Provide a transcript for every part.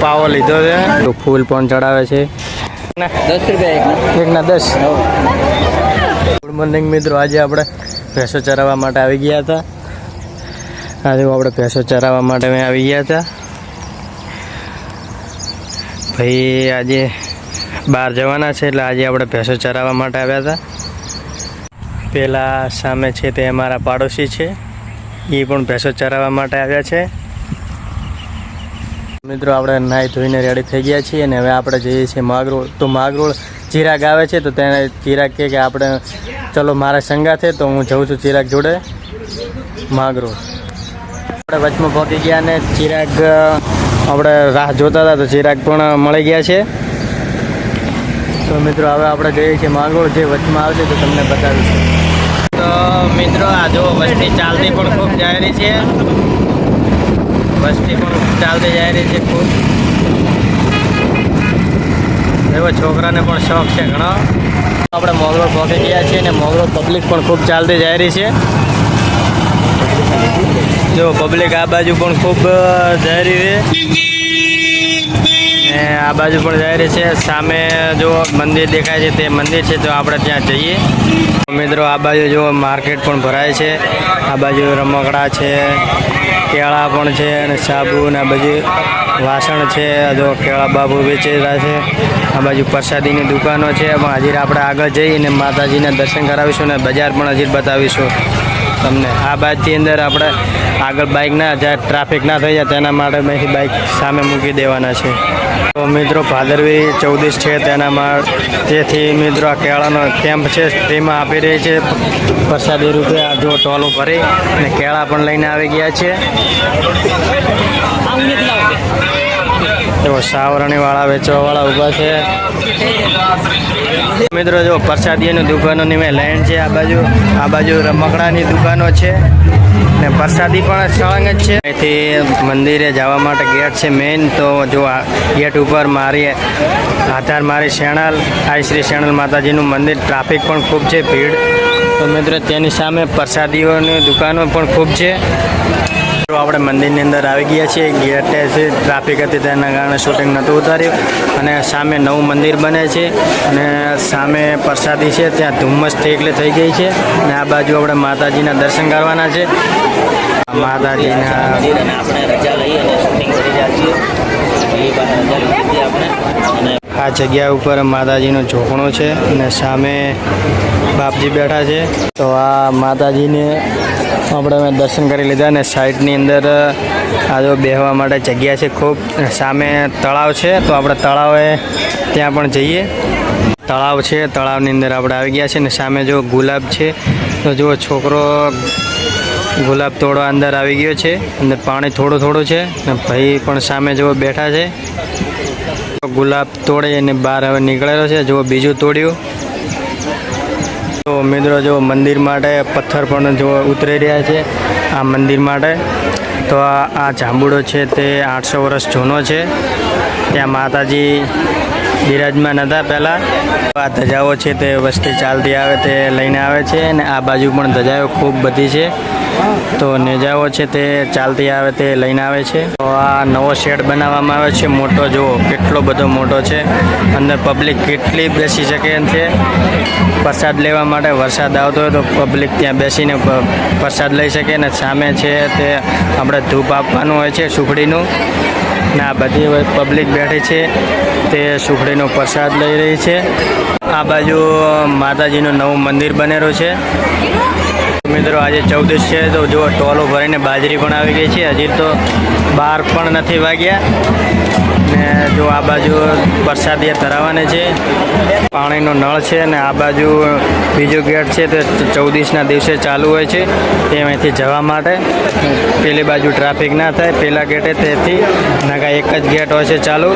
પાવો લીધો છે. ફૂલ પણ ચડાવે છે. દસ રૂપિયા એકના દસ. ગુડ મોર્નિંગ મિત્રો આજે આપણે ભેંસો ચરાવવા માટે આવી ગયા હતા. આજે આપણે ભેંસો ચરાવવા માટે અમે આવી ગયા હતા. ભાઈ આજે બહાર જવાના છે એટલે આજે આપણે ભેંસો ચરાવવા માટે આવ્યા હતા. પહેલાં સામે છે તે અમારા પાડોશી છે. એ પણ ભેંસો ચરાવવા માટે આવ્યા છે. મિત્રો, આપણે નાહી ધોઈને રેડી થઈ ગયા છીએ અને હવે આપણે જઈએ છીએ માગરોળ. તો માગરોળ ચિરાગ આવે છે, તો તેને ચિરાગ કહે કે આપણે, ચલો, મારા સંગાથે તો હું જઉં છું ચિરાગ જોડે. માગરોળ. આપણે વચમાં પહોંચી ગયા અને ચિરાગ, આપણે રાહ જોતા હતા, તો ચિરાગ પણ મળી ગયા છે. તો મિત્રો, હવે આપણે જઈએ છીએ માગરોળ, જે વચમાં આવશે તો તમને બતાવીશું. તો મિત્રો, આ જો વસ્તી ચાલતી પણ ખૂબ જાહેરી છે. વસ્તી પણ ચાલતી જાય રહી છે ખૂબ. એવો છોકરાને પણ શોખ છે ઘણો. આપણે મોગલો પહોંચી ગયા છીએ અને મોગલો પબ્લિક પણ ખૂબ ચાલતી જાય રહી છે. જો પબ્લિક આ બાજુ પણ ખૂબ જઈ રહી છે. આ બાજુ પણ જઈ રહી છે. સામે જો મંદિર દેખાય છે તે મંદિર છે, તો આપણે ત્યાં જઈએ. મિત્રો, આ બાજુ જો માર્કેટ પણ ભરાય છે. આ બાજુ રમકડા છે, કેળા પણ છે અને સાબુ ને બાજુ વાસણ છે. જો કેળા બાબુ વેચેલા છે. આ બાજુ પ્રસાદીની દુકાનો છે. પણ હજી આપણે આગળ જઈને માતાજીના દર્શન કરાવીશું ને બજાર પણ હજી બતાવીશું. તમને. આ બાજુથી અંદર આપણે આગળ બાઇક ના, જાય ટ્રાફિક ના થઈ જાય તેના માટે અહીંથી બાઇક સામે મૂકી દેવાના છે. તો મિત્રો, ભાદરવી ચૌદીસ છે તેનામાં તેથી મિત્રો આ કેળાનો કેમ્પ છે તેમાં આપી રહી છે. પ્રસાદી રૂપે આ જો ટોલું ભરી અને કેળા પણ લઈને આવી ગયા છે. તો સાવરણીવાળા વેચવાવાળા ઊભા છે. મિત્રો, જો પ્રસાદીની દુકાનોની મેં લાઈન છે, આ બાજુ આ બાજુ રમકડાની દુકાનો છે. ને પ્રસાદી પણ સળંગ જ છે. અહીંથી મંદિરે જવા માટે ગેટ છે મેઇન તો જો આ ગેટ ઉપર મારી આધાર, મારી શેણલ આ શ્રી શેણલ માતાજીનું મંદિર ટ્રાફિક પણ ખૂબ છે, ભીડ. તો મિત્રો, તેની સામે પ્રસાદીઓની દુકાનો પણ ખૂબ છે. આપણે મંદિરની અંદર આવી ગયા છીએ. ગેટે છે ટ્રાફિક હતી તેના કારણે શૂટિંગ નહોતું ઉતાર્યું. અને સામે નવું મંદિર બને છે. અને સામે પ્રસાદી છે, ત્યાં ધુમ્મસ થઈ થઈ ગઈ છે. અને આ બાજુ આપણે માતાજીના દર્શન કરવાના છે. માતાજીના આ જગ્યા ઉપર માતાજીનો ઝોપણો છે. અને સામે બાપજી બેઠા છે. તો આ માતાજીને આપણે અમે દર્શન કરી લીધા અને સાઈડની અંદર આ જો બેહવા માટે જગ્યા છે ખૂબ. સામે તળાવ છે, તો આપણે તળાવે ત્યાં પણ જઈએ. તળાવ છે, તળાવની અંદર આપણે આવી ગયા છે અને સામે જો ગુલાબ છે, તો જુઓ છોકરો ગુલાબ તોડવા અંદર આવી ગયો છે અંદર પાણી થોડું થોડું છે અને ભાઈ પણ સામે જુઓ બેઠા છે. ગુલાબ તોડે અને બહાર હવે નીકળેલો છે. જુઓ બીજું તોડ્યું. તો મિત્રો જો મંદિર માટે પથ્થર પણ જો ઉતરી રહ્યા છે, આ મંદિર માટે. તો આ જાંબુડો છે તે આઠસો વર્ષ જૂનો છે. ત્યાં માતાજી બિરાજમાન હતા પહેલાં. આ ધજાઓ છે તે વસ્તી ચાલતી આવે તે લઈને આવે છે અને આ બાજુ પણ ધજાઓ ખૂબ બધી છે. તો નેજાઓ છે તે ચાલતી આવે તે લઈને આવે છે. તો આ નવો શેડ બનાવવામાં આવે છે. મોટો જુઓ, કેટલો બધો મોટો છે. અંદર પબ્લિક કેટલી બેસી શકે એમ છે. પ્રસાદ લેવા માટે વરસાદ આવતો હોય તો પબ્લિક ત્યાં બેસીને પ્રસાદ લઈ શકે ને સામે છે તે આપણે ધૂપ આપવાનું હોય છે સુખડીનું. ને આ બધી પબ્લિક બેઠી છે. તે સુખડીનો પ્રસાદ લઈ રહી છે. આ બાજુ માતાજીનું નવું મંદિર બનેલું છે. મિત્રો, આજે ચૌદશ છે. તો જો ટોલો ભરીને બાજરી પણ આવી ગઈ છે. હજી તો બાર પણ નથી વાગ્યા. ને જો આ બાજુ પ્રસાદી ધરાવવાની છે. પાણીનો નળ છે અને આ બાજુ બીજો ગેટ છે તે ચૌદીસના દિવસે ચાલુ હોય છે. તે અહીંથી જવા માટે. પેલી બાજુ ટ્રાફિક ના થાય. પેલા ગેટે તેથી. નાગા એક જ ગેટ હોય છે ચાલુ.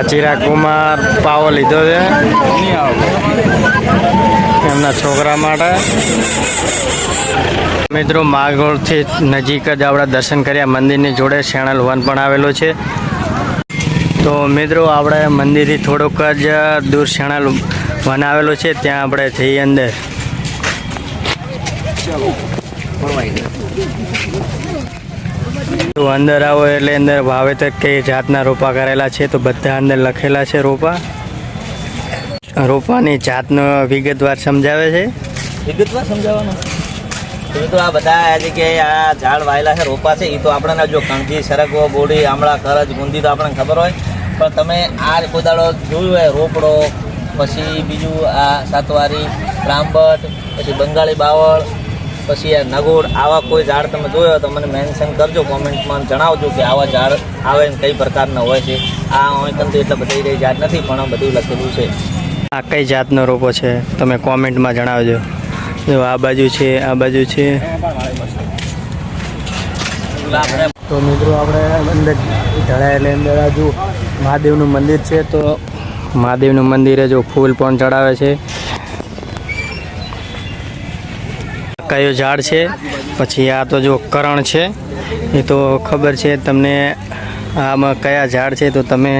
આ ચિરાગ પાવો લીધો છે. એમના છોકરા માટે. મિત્રો, માગોળથી નજીક જ આપણે દર્શન કર્યા. મંદિરની જોડે શેણલ વન પણ આવેલું છે. તો મિત્રો, આપણે મંદિરથી થોડુંક જ દૂર શેણાલ વન આવેલું છે. ત્યાં આપણે જઈએ અંદર. તો અંદર આવો એટલે અંદર વાવેતર કઈ જાતના રોપા કરેલા છે તો બધા અંદર લખેલા છે રોપા. રોપાની જાતનો વિગતવાર સમજાવે છે. વિગતવાર સમજાવવાનું? તો આ બધા આ જગ્યાએ આ ઝાડ વાયેલા છે, રોપા છે, એ તો આપણને જો કણકી સરગવો, બોડી, આમળા, કરજ ગુંદી તો આપણને ખબર હોય. પણ તમે આ કોદાળો જોયું હોય, રોપડો, પછી બીજું આ સાતવારી, રામબટ, પછી બંગાળી બાવળ પછી આ નગોડ આવા કોઈ ઝાડ તમે જોયો તો મને મેન્શન કરજો કોમેન્ટમાં જણાવજો કે આવા ઝાડ આવે ને કઈ પ્રકારના હોય છે. આ ઓઈકનથી એટલા બધી રહી ઝાડ નથી પણ બધું લખેલું છે. આ કઈ જાતનો રોપો છે? તમે કોમેન્ટમાં જણાવજો. જો આ બાજુ છે આ બાજુ છે. તો મિત્રો આપણે અંદર ઢળાયેલી અંદર આ જો મહાદેવનું મંદિર છે તો મહાદેવનું મંદિરે જો ફૂલ પણ ચડાવે છે. કયું ઝાડ છે. પછી આ તો જો કરણ છે. એ તો ખબર છે તમને આમાં કયા ઝાડ છે તો તમે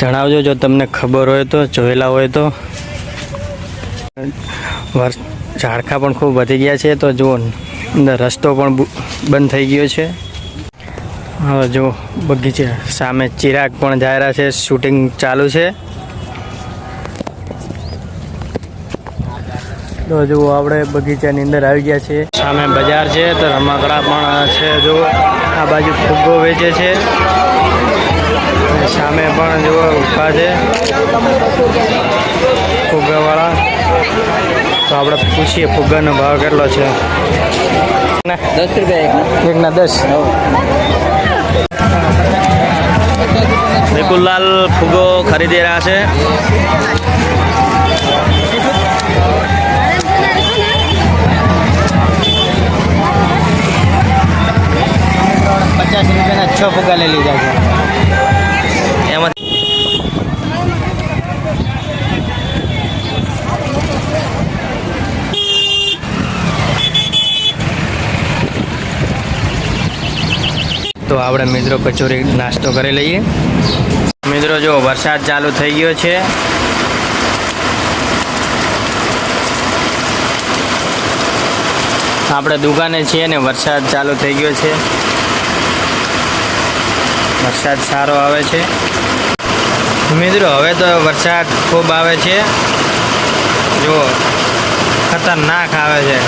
જણાવજો જો તમને ખબર હોય તો, જોયેલા હોય તો. ઝાડખા પણ ખૂબ વધી ગયા છે. તો જુઓ, અંદર રસ્તો પણ બંધ થઈ ગયો છે. હવે જો બગીચે સામે ચિરાગ પણ જાય રહ્યા છે. શૂટિંગ ચાલુ છે. તો જો આપણે બગીચાની અંદર આવી ગયા છે સામે બજાર છે તો રમકડા પણ છે જો આ બાજુ ફુગ્ગો વેચે છે. અને સામે પણ જો ઊભા છે ફુગ્ગાવાળા. તો આપણે પૂછીએ ફુગ્ગાનો ભાવ કેટલો છે. દસ રૂપિયા એકના દસ. વિપુલલાલ ફુગ્ગો ખરીદી રહ્યા છે. છ ફુગા લઈ લીધા છે. એમાં તો આપણે મિત્રો કચોરી નાસ્તો કરી લઈએ. મિત્રો જો વરસાદ ચાલુ થઈ ગયો છે. આપણે દુકાને છીએ ને વરસાદ ચાલુ થઈ ગયો છે. વરસાદ સારો આવે છે. મિત્રો, હવે તો વરસાદ ખૂબ આવે છે. જુઓ, ખતરનાક આવે છે.